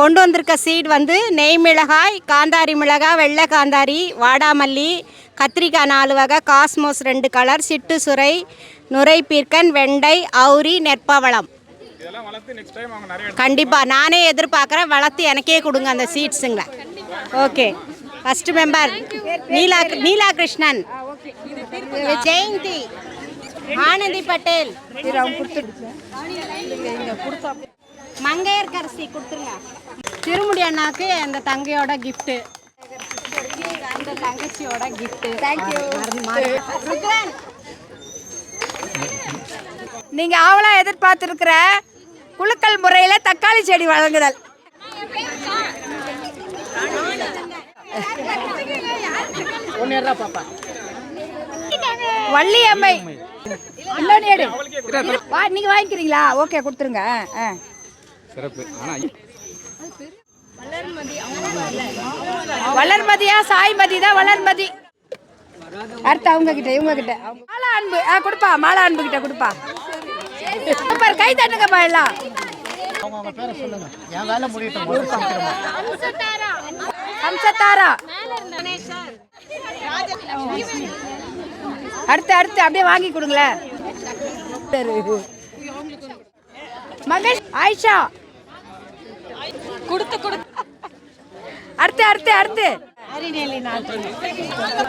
கொண்டு வந்திருக்க சீட் வந்து நெய் மிளகாய் காந்தாரி மிளகாய் வெள்ளை காந்தாரி வாடாமல்லி கத்திரிக்காய் நாலு வகை காஸ்மோஸ் ரெண்டு கலர் சிட்டு சுரை நுரை பீர்க்கன் வெண்டை அவுரி நெற்பவளம். கண்டிப்பாக நானே எதிர்பார்க்குறேன். வளர்த்து எனக்கே கொடுங்க அந்த சீட்ஸுங்களை okay. First member Neela Neela Krishnan Jayanthi Anandhi Patel. Mangaiyarkarasi கொடுத்துருங்க. திருமுடி அண்ணாக்கு அந்த தங்கையோட கிஃப்ட்டு அந்த தங்கச்சியோட கிஃப்ட்டு தேங்க்யூ நீங்க ஆவலா எதிர்பார்த்திருக்கிற குலுக்கல் முறையில தக்காளி செடி வழங்குதல். வள்ளியம்மை. நீங்க வாங்கிக்கிறீங்களா? ஓகே கொடுத்துருங்க. ஆ. சிறப்பு. வளர்மதியா? சாய்மதி தான் வளர்மதி. அடுத்து அவங்க கிட்ட இவங்க கிட்ட மாலா அன்பு. ஆ கொடுப்பா. மாலா அன்பு கிட்ட கொடுப்பா. சூப்பர். கை தட்டுங்கப்பா எல்லாம். ஹம்சத்தாரா? அடுத்து அடுத்து. அப்படியே வாங்கி கொடுங்களேன். மகேஷ் ஆயிஷா. கொடுத்து கொடுத்து. அடுத்து அடுத்து அடுத்து.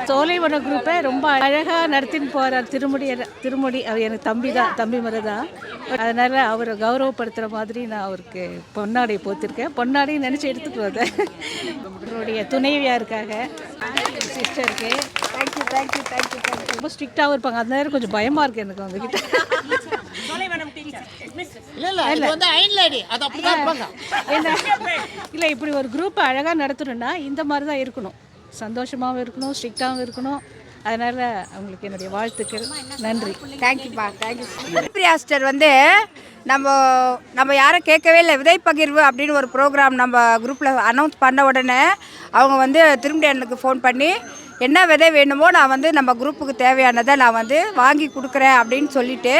சோலைவன குரூப்பை ரொம்ப அழகாக நடத்தின்னு போகிறார் திருமுடி திருமுடி அவர் எனக்கு தம்பி தான் தம்பி முறை தான் அதனால் அவரை கௌரவப்படுத்துகிற மாதிரி நான் அவருக்கு பொன்னாடை போத்திருக்கேன். பொன்னாடை நினச்சி எடுத்துட்டு வந்தேன். அவருடைய துணைவியாருக்காக. சிஸ்டருக்கு தேங்க்யூ தேங்க்யூ தேங்க்யூ தேங்க்யூ ரொம்ப ஸ்ட்ரிக்டாகவும் இருப்பாங்க. அந்த நேரம் கொஞ்சம் பயமாக இருக்குது எனக்கு அவங்ககிட்ட. என்ன இல்லை இப்படி ஒரு குரூப்பை அழகாக நடத்தணும்னா இந்த மாதிரி தான் இருக்கணும். சந்தோஷமாகவும் இருக்கணும் ஸ்ட்ரிக்டாகவும் இருக்கணும். அதனால் அவங்களுக்கு என்னுடைய வாழ்த்துக்கள். நன்றி. தேங்க்யூப்பா தேங்க்யூ பிரியாஸ்டர் வந்து நம்ம நம்ம யாரும் கேட்கவே இல்லை. விதை பகிர்வு அப்படின்னு ஒரு ப்ரோக்ராம் நம்ம குரூப்பில் அனௌன்ஸ் பண்ண உடனே அவங்க வந்து திரும்பி எனக்கு ஃபோன் பண்ணி என்ன விதை வேணுமோ நான் வந்து நம்ம குரூப்புக்கு தேவையானதை நான் வந்து வாங்கி கொடுக்குறேன் அப்படின்னு சொல்லிட்டு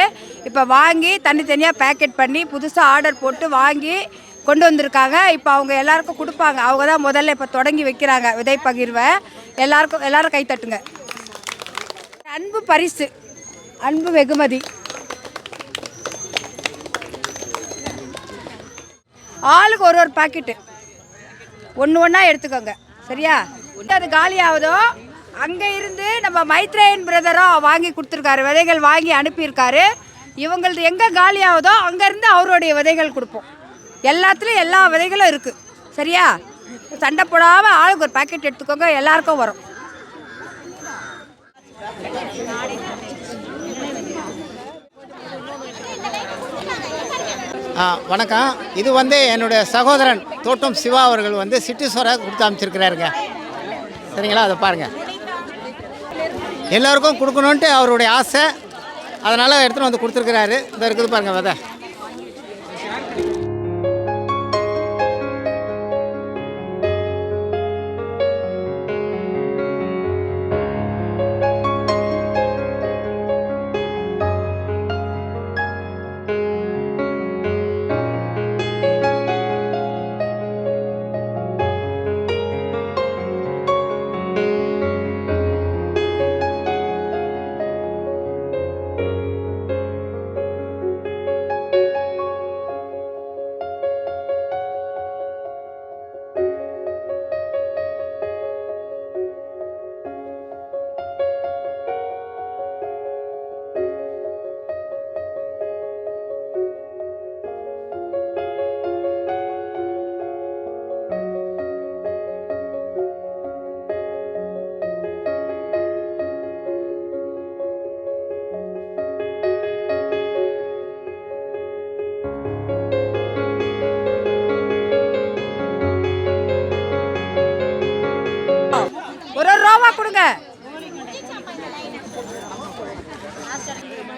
இப்போ வாங்கி தனித்தனியாக பேக்கெட் பண்ணி புதுசாக ஆர்டர் போட்டு வாங்கி கொண்டு வந்திருக்காங்க. இப்போ அவங்க எல்லாருக்கும் கொடுப்பாங்க. அவங்க தான் முதல்ல இப்போ தொடங்கி வைக்கிறாங்க விதை பகிர்வை. எல்லாருக்கும் எல்லாரும் கை தட்டுங்க. அன்பு பரிசு அன்பு வெகுமதி. ஆளுக்கு ஒரு ஒரு பாக்கெட்டு. ஒன்று ஒன்றா எடுத்துக்கோங்க. சரியா? அது காலி ஆகுதோ அங்கே இருந்து நம்ம மைத்ரேயன் பிரதரும் வாங்கி கொடுத்துருக்காரு விதைகள் வாங்கி அனுப்பியிருக்காரு. இவங்களது எங்கே காலி ஆகுதோ அங்கேருந்து அவருடைய விதைகள் கொடுப்போம். எல்லாத்துலேயும் எல்லா விதைகளும் இருக்குது சரியா? சண்டை போடாமல் ஆளுக்கு ஒரு பாக்கெட் எடுத்துக்கோங்க எல்லாருக்கும் வரும். வணக்கம். இது வந்து என்னுடைய சகோதரன் தோட்டம் சிவா அவர்கள் வந்து சிட்டீஸ்வரா கொடுத்து அமைச்சிருக்கிறாருங்க சரிங்களா? அதை பாருங்கள் எல்லோருக்கும் கொடுக்கணுன்ட்டு அவருடைய ஆசை. அதனால் எடுத்துகிட்டு வந்து கொடுத்துருக்கிறாரு. இந்த இருக்குது பாருங்கள் விதை.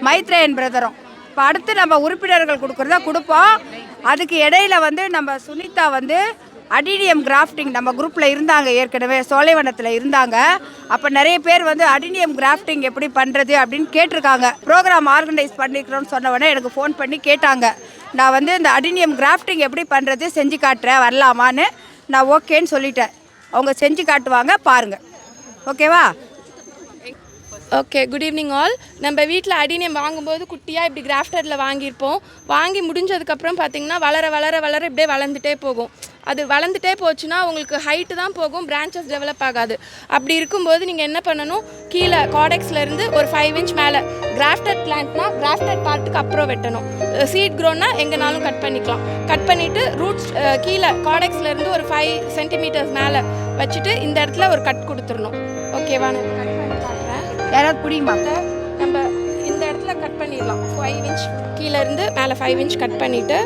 மைத்ரேயன் பிரதரும். இப்போ அடுத்து நம்ம உறுப்பினர்கள் கொடுக்குறத கொடுப்போம். அதுக்கு இடையில வந்து நம்ம சுனிதா வந்து அடினியம் கிராஃப்டிங் நம்ம குரூப்பில் இருந்தாங்க ஏற்கனவே சோலைவனத்தில் இருந்தாங்க. அப்போ நிறைய பேர் வந்து அடினியம் கிராஃப்டிங் எப்படி பண்ணுறது அப்படின்னு கேட்டிருக்காங்க. ப்ரோக்ராம் ஆர்கனைஸ் பண்ணிக்கிறோன்னு சொன்ன உடனே எனக்கு ஃபோன் பண்ணி கேட்டாங்க. நான் வந்து இந்த அடினியம் கிராஃப்டிங் எப்படி பண்ணுறது செஞ்சு காட்டுறேன் வரலாமான்னு நான் ஓகேன்னு சொல்லிட்டேன். அவங்க செஞ்சு காட்டுவாங்க பாருங்கள் ஓகேவா? ஓகே குட் ஈவினிங் ஆல் நம்ம வீட்டில் அடினியம் வாங்கும்போது குட்டியாக இப்படி கிராஃப்டரில் வாங்கியிருப்போம். வாங்கி முடிஞ்சதுக்கப்புறம் பார்த்தீங்கன்னா வளர வளர வளர இப்படியே வளர்ந்துட்டே போகும். அது வளர்ந்துட்டே போச்சுன்னா உங்களுக்கு ஹைட்டு தான் போகும் பிரான்ச்சஸ் டெவலப் ஆகாது. அப்படி இருக்கும்போது நீங்கள் என்ன பண்ணணும்? கீழே காடெக்ஸ்லேருந்து ஒரு ஃபைவ் இன்ச் மேலே கிராஃப்டட் பிளான்ட்னா கிராஃப்டட் பார்ட்டுக்கு அப்புறம் வெட்டணும். சீட் க்ரோன்னா எங்கேனாலும் கட் பண்ணிக்கலாம். கட் பண்ணிவிட்டு ரூட்ஸ் கீழே காடெக்ஸ்லேருந்து ஒரு ஃபைவ் சென்டிமீட்டர்ஸ் மேலே வச்சுட்டு இந்த இடத்துல ஒரு கட் கொடுத்துடணும். ஓகேவா நான் யாராவது பிடிக்குமா நம்ம இந்த இடத்துல கட் பண்ணிடலாம். ஃபைவ் இன்ச் கீழே இருந்து மேலே ஃபைவ் இன்ச் கட் பண்ணிவிட்டு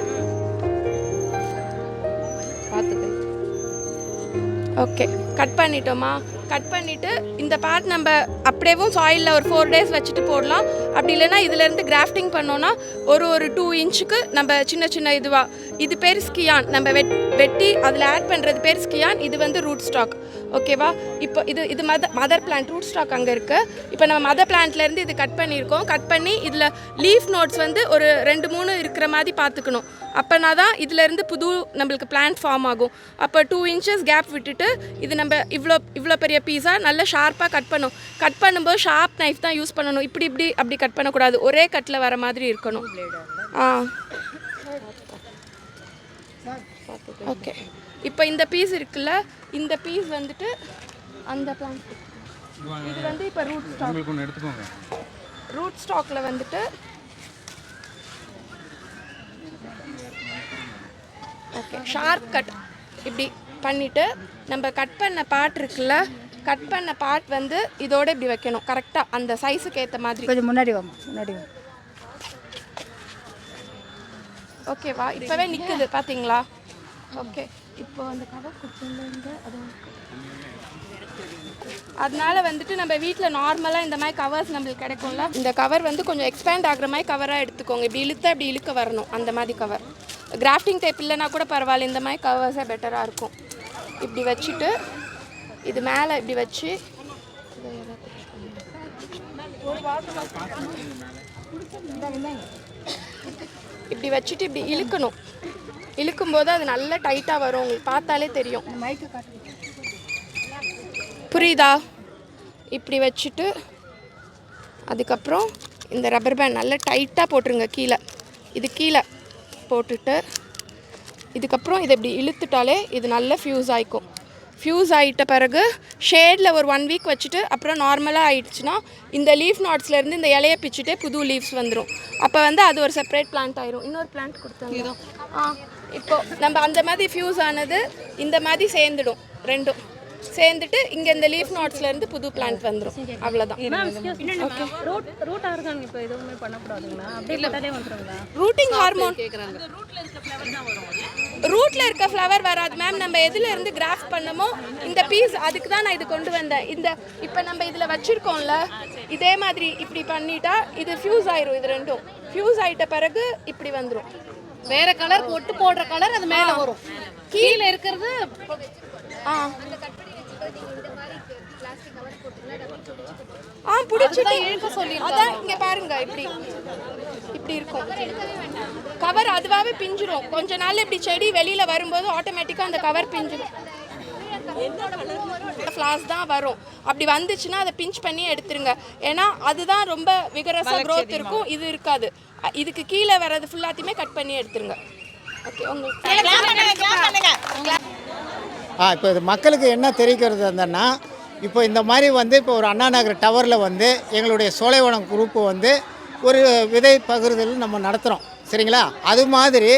ஓகே கட் பண்ணிட்டோமா? கட் பண்ணிவிட்டு இந்த பார்ட் நம்ம அப்படியேவும் சாயிலில் ஒரு ஃபோர் டேஸ் வச்சுட்டு போடலாம். அப்படி இல்லைன்னா இதுலேருந்து கிராஃப்டிங் பண்ணோன்னா ஒரு ஒரு டூ இன்ச்சுக்கு நம்ம சின்ன சின்ன இதுவாக இது பேர் ஸ்கியான் நம்ம வெட் வெட்டி அதில் ஆட் பண்ணுறது பேர் ஸ்கியான் இது வந்து ரூட் ஸ்டாக் ஓகேவா இப்போ இது இது மத மதர் பிளான்ட் ரூட் ஸ்டாக் அங்கே இருக்குது இப்போ நம்ம மதர் பிளான்ட்லேருந்து இது கட் பண்ணியிருக்கோம். கட் பண்ணி இதில் லீஃப் நோட்ஸ் வந்து ஒரு ரெண்டு மூணு இருக்கிற மாதிரி பார்த்துக்கணும். அப்போனா தான் இதுலேருந்து புது நம்மளுக்கு பிளான்ட் ஃபார்ம் ஆகும். அப்போ டூ இன்ச்சஸ் கேப் விட்டுட்டு இது நம்ம இவ்வளோ இவ்வளோ பெரிய பீஸாக நல்லா ஷார்ப்பாக கட் பண்ணும். கட் பண்ணும்போது ஷார்ப் நைஃப் தான் யூஸ் பண்ணணும். இப்படி இப்படி அப்படி கட் பண்ணக்கூடாது. ஒரே கட்டில் வர மாதிரி இருக்கணும். ஆ. ஓகே இப்போ இந்த பீஸ் இருக்குல்ல இந்த பீஸ் வந்துட்டு அந்த பிளான்ட் இது வந்து இப்போ ரூட் ஸ்டாக் எடுத்துக்கோங்க. ரூட் ஸ்டாக்ல வந்துட்டு ஓகே ஷார்ப் கட் இப்படி பண்ணிட்டு நம்ம கட் பண்ண பார்ட் இருக்குல்ல கட் பண்ண பார்ட் வந்து இதோட இப்படி வைக்கணும். கரெக்டாக அந்த சைஸுக்கு ஏற்ற மாதிரி. கொஞ்சம் முன்னாடி வாமா முன்னாடி வா? ஓகேவா இப்போவே நிற்குது பார்த்தீங்களா ஓகே இப்போ அந்த கவர் கொடுத்துருங்க அது அதனால வந்துட்டு நம்ம வீட்டில் நார்மலாக இந்த மாதிரி கவர்ஸ் நம்மளுக்கு கிடைக்கும்ல? இந்த கவர் வந்து கொஞ்சம் எக்ஸ்பேண்ட் ஆகுற மாதிரி கவராக எடுத்துக்கோங்க. இப்படி இழுத்தா இப்படி இழுக்க வரணும் அந்த மாதிரி கவர் கிராஃப்டிங் டைப் இல்லைனா கூட பரவாயில்ல இந்த மாதிரி கவர்ஸே பெட்டராக இருக்கும். இப்படி வச்சுட்டு இது மேலே இப்படி வச்சு இப்படி வச்சுட்டு இப்படி இழுக்கணும். இழுக்கும்போது அது நல்லா டைட்டாக வரும். உங்களுக்கு பார்த்தாலே தெரியும். புரியுதா? இப்படி வச்சுட்டு அதுக்கப்புறம் இந்த ரப்பர் பேண்ட் நல்லா டைட்டாக போட்டுருங்க கீழே. இது கீழே போட்டுட்டு இதுக்கப்புறம் இதை இப்படி இழுத்துட்டாலே இது நல்லா ஃப்யூஸ் ஆகிக்கும் ஃப்யூஸ் ஆகிட்ட பிறகு ஷேடில் ஒரு ஒன் வீக் வச்சுட்டு அப்புறம் நார்மலாக ஆயிடுச்சுன்னா இந்த லீஃப் நாட்ஸ்லேருந்து இந்த இலைய பிச்சுட்டே புது லீவ்ஸ் வந்துடும் அப்போ வந்து அது ஒரு செப்பரேட் பிளான்ட் ஆயிரும். இன்னொரு பிளான்ட் கொடுத்தாங்க ஆ இப்போ நம்ம அந்த மாதிரி ஃப்யூஸ் ஆனது இந்த மாதிரி சேர்ந்துடும் ரெண்டும். சேர்ந்துட்டு இங்கே இந்த லீஃப் நாட்ஸ்லேருந்து புது பிளான்ட் வந்துடும் அவ்வளோதான் ஓகே ரூட் ரூட் ஆர்கான் இப்போ எதுவுமே பண்ணக்கூடாதுங்களா? அப்படியே போட்டாலே வந்துடுங்களா ரூட்டிங் ஹார்மோன் ரூட்ல இருக்க ஃப்ளவர் வராது மேம் நம்ம எதுல இருந்து கிராஃப் பண்ணமோ இந்த பீஸ் அதுக்கு தான் நான் இது கொண்டு வந்தேன். இந்த இப்போ நம்ம இதுல வச்சிருக்கோம்ல இதே மாதிரி இப்படி பண்ணிட்டா இது ஃபியூஸ் ஆயிரும் இது ரெண்டும். ஃபியூஸ் ஆயிட்ட பிறகு இப்படி வந்துரும். வேற கலர் ஒட்டு போடுற கலர் அது மேல வரும். கீழே இருக்கிறது ஆ. ஆ பிடிச்சிட்டு. அதான் இங்க பாருங்க இப்படி. இப்படி இருக்கும். கவர் அதுவாகவே பிஞ்சிரும். கொஞ்ச நாள் இப்படி செடி வெளியில வரும்போது ஆட்டோமேட்டிக்காக அந்த கவர் பிஞ்சிரும். ஃப்ளாஸ் தான் வரும். அப்படி வந்துச்சுன்னா அதை பிஞ்ச் பண்ணி எடுத்துருங்க. ஏன்னா அதுதான் ரொம்ப விகரஸாக growth இருக்கும். இது இருக்காது. இதுக்கு கீழே வர்றது ஃபுல்லாத்தையுமே கட் பண்ணி எடுத்துருங்க. ஓகே உங்களுக்கு ஆ இப்போ இது மக்களுக்கு என்ன தெரிவிக்கிறது வந்தோன்னா இப்போ இந்த மாதிரி வந்து இப்போ ஒரு அண்ணா நகர் டவரில் வந்து எங்களுடைய சோலைவனம் குரூப்பு வந்து ஒரு விதை பகிர்தல் நம்ம நடத்துகிறோம் சரிங்களா? அது மாதிரி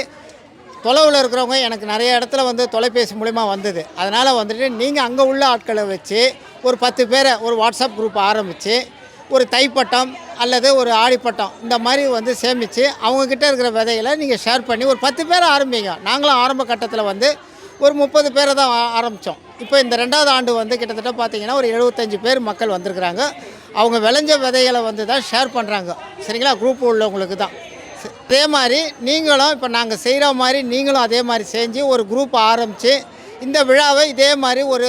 தொலைவில் இருக்கிறவங்க எனக்கு நிறைய இடத்துல வந்து தொலைபேசி மூலிமா வந்தது. அதனால் வந்துட்டு நீங்கள் அங்கே உள்ள ஆட்களை வச்சு ஒரு பத்து பேரை ஒரு வாட்ஸ்அப் குரூப் ஆரம்பித்து ஒரு தைப்பட்டம் அல்லது ஒரு ஆடிப்பட்டம் இந்த மாதிரி வந்து சேமித்து அவங்கக்கிட்ட இருக்கிற விதைகளை நீங்கள் ஷேர் பண்ணி ஒரு பத்து பேரை ஆரம்பிங்க. நாங்களும் ஆரம்ப கட்டத்தில் வந்து ஒரு முப்பது பேரை தான் ஆரம்பித்தோம் இப்போ இந்த ரெண்டாவது ஆண்டு வந்து கிட்டத்தட்ட பார்த்திங்கன்னா ஒரு எழுபத்தஞ்சு பேர் மக்கள் வந்திருக்கிறாங்க. அவங்க விளைஞ்ச விதைகளை வந்து தான் ஷேர் பண்ணுறாங்க சரிங்களா? குரூப் உள்ளவங்களுக்கு தான். அதே மாதிரி நீங்களும் இப்போ நாங்கள் செய்கிற மாதிரி நீங்களும் அதே மாதிரி செஞ்சு ஒரு குரூப் ஆரம்பித்து இந்த விழாவை இதே மாதிரி ஒரு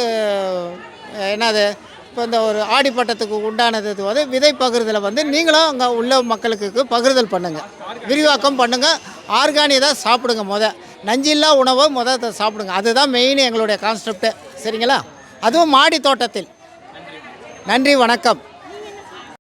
என்னது? இப்போ இந்த ஒரு ஆடிப்பட்டத்துக்கு உண்டானது வந்து விதை பகிர்தலை வந்து நீங்களும் அங்கே உள்ள மக்களுக்கு பகிர்தல் பண்ணுங்கள் விரிவாக்கம் பண்ணுங்கள் ஆர்கானிக் தான் சாப்பிடுங்க முத. நஞ்சில்லா உணவை முத சாப்பிடுங்க. அதுதான் மெயின் எங்களுடைய கான்செப்ட்டு சரிங்களா? அதுவும் மாடி தோட்டத்தில். நன்றி வணக்கம்.